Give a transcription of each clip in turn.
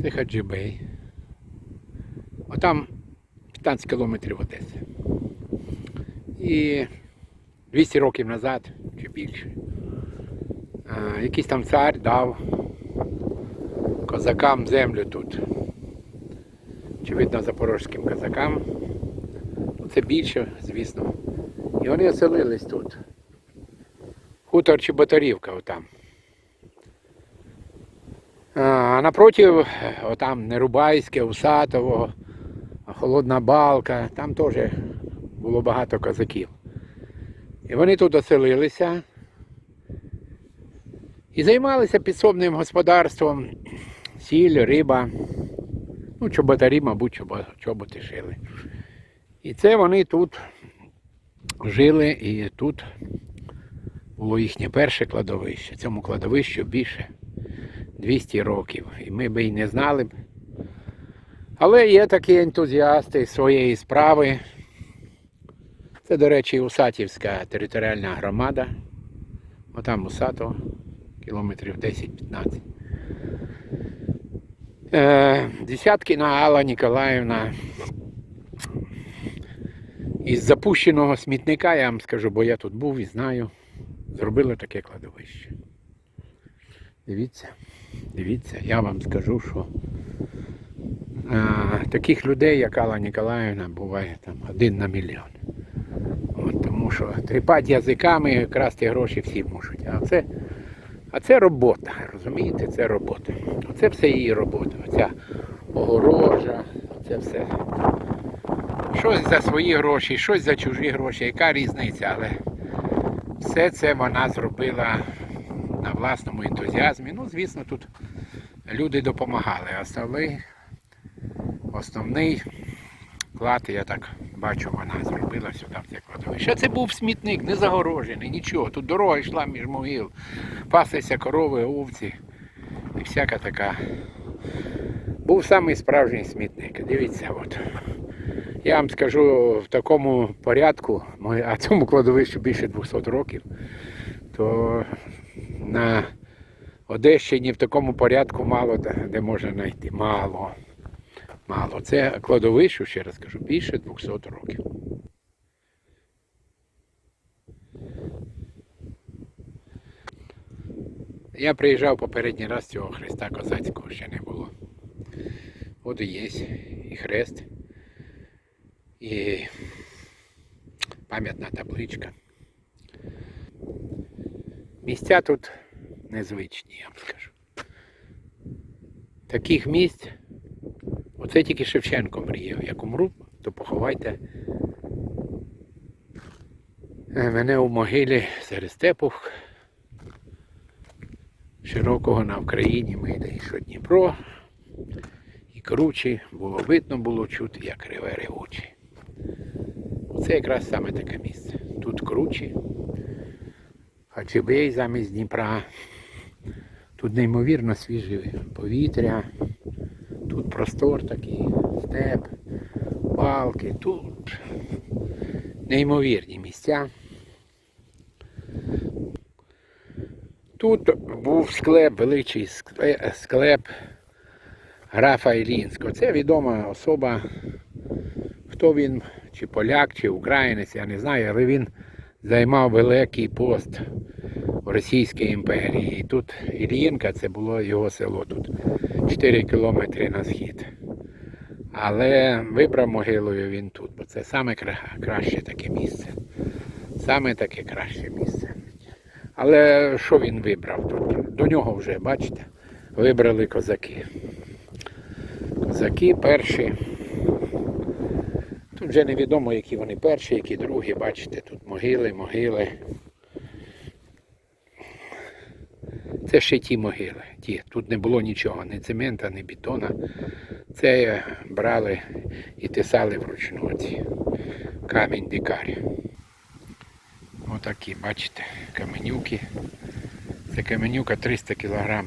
Це Хаджибей. Отам 15 кілометрів Одеси. І 200 років назад чи більше. Якийсь там цар дав козакам землю тут. Очевидно, запорожським козакам. Ну, Це більше, звісно. І вони оселились тут. Хутор Чеботарівка отам. А напротив, отам Нерубайське, Усатово, Холодна Балка, там теж було багато козаків. І вони тут оселилися і займалися підсобним господарством, сіль, риба. Ну, чоботарі, мабуть, чоботи шили. І це вони тут жили, і тут було їхнє перше кладовище. Цьому кладовищу більше 200 років. І ми би й не знали б. Але є такі ентузіасти своєї справи. Це, до речі, Усатівська територіальна громада. Отам Усато, кілометрів 10-15. Е, Десяткіна Алла Ніколаївна. Із запущеного смітника, я вам скажу, бо я тут був і знаю, зробили таке кладовище. Дивіться, дивіться, я вам скажу, що а, таких людей, як Алла Ніколаївна, буває там один на мільйон. От, тому що тріпати язиками, красти гроші всі можуть. А це, а це робота, розумієте, це робота. Оце все її робота. Оця огорожа, це все. Щось за свої гроші, щось за чужі гроші, яка різниця, але все це вона зробила на власному ентузіазмі. Ну, звісно, тут люди допомагали. Основний, основний вклад, я так бачу, вона зробила сюди в це кладовище. Це був смітник, не загорожений, нічого. Тут дорога йшла між могил, паслися корови, овці і всяка така. Був самий справжній смітник. Дивіться, от. Я вам скажу в такому порядку, а цьому кладовищу більше 200 років, то на Одещині в такому порядку мало де, можна знайти. Мало. Мало. Це кладовище, ще раз кажу, більше 200 років. Я приїжджав попередній раз цього Христа Козацького ще не було. От і є і хрест, і пам'ятна табличка. Місця тут незвичні, я вам скажу. Таких місць, оце тільки Шевченко мріяв. Як умру, то поховайте мене у могилі серед степух широкого на Україні милий, що Дніпро і кручі було видно, було чути, як реве ревучі. Це якраз саме таке місце. Тут кручі, Хачебей замість Дніпра. Тут неймовірно свіже повітря, тут простор такий, степ, балки, тут неймовірні місця. Тут був склеп, великий склеп графа Ілінського. Це відома особа, хто він, чи поляк, чи українець, я не знаю, але він займав великий пост Російській імперії. І тут Іллінка, це було його село тут 4 кілометри на схід. Але вибрав могилою він тут, бо це саме краще таке місце. Саме таке краще місце. Але що він вибрав тут? До нього вже, бачите, вибрали козаки. Козаки перші. Тут вже невідомо, які вони перші, які другі, бачите, тут могили, могили. Це ще ті могили. Ті. Тут не було нічого, ні цемента, ні бетона. Це брали і тисали вручну ці камінь дикарь. Отакі, бачите, каменюки. Це каменюка 300 кг.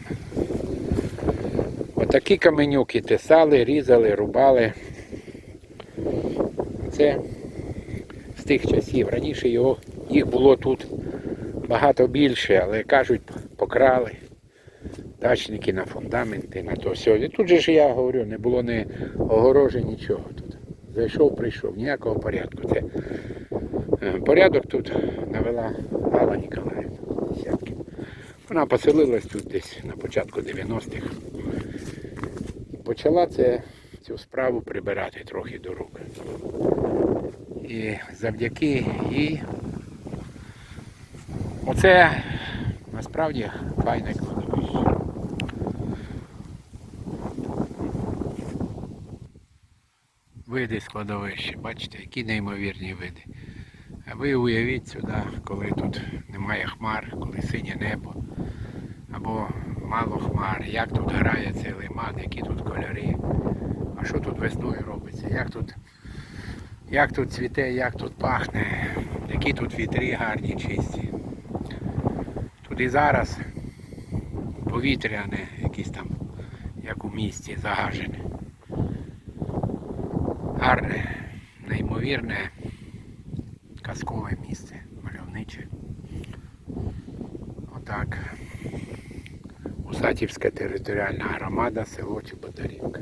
Отакі каменюки тисали, різали, рубали. Це з тих часів. Раніше його, їх було тут багато більше, але кажуть, покрали. дачники на фундаменти, на то все. І тут же ж я говорю, не було ні огорожі, нічого тут. Зайшов, прийшов, ніякого порядку. Це е, порядок тут навела Алла Ніколаївна. Вона поселилась тут десь на початку 90-х. І почала це, цю справу прибирати трохи до рук. І завдяки їй оце насправді файне кладовище. Види складовища, бачите, які неймовірні види. А ви уявіть сюди, коли тут немає хмар, коли синє небо, або мало хмар, як тут грає цей лиман, які тут кольори. А що тут весною робиться? Як тут, як тут цвіте, як тут пахне, які тут вітри гарні, чисті. І зараз повітря, а не якісь там, як у місті, загажене. Гарне, неймовірне, казкове місце, мальовниче. Отак. Усатівська територіальна громада, село Чеботарівка.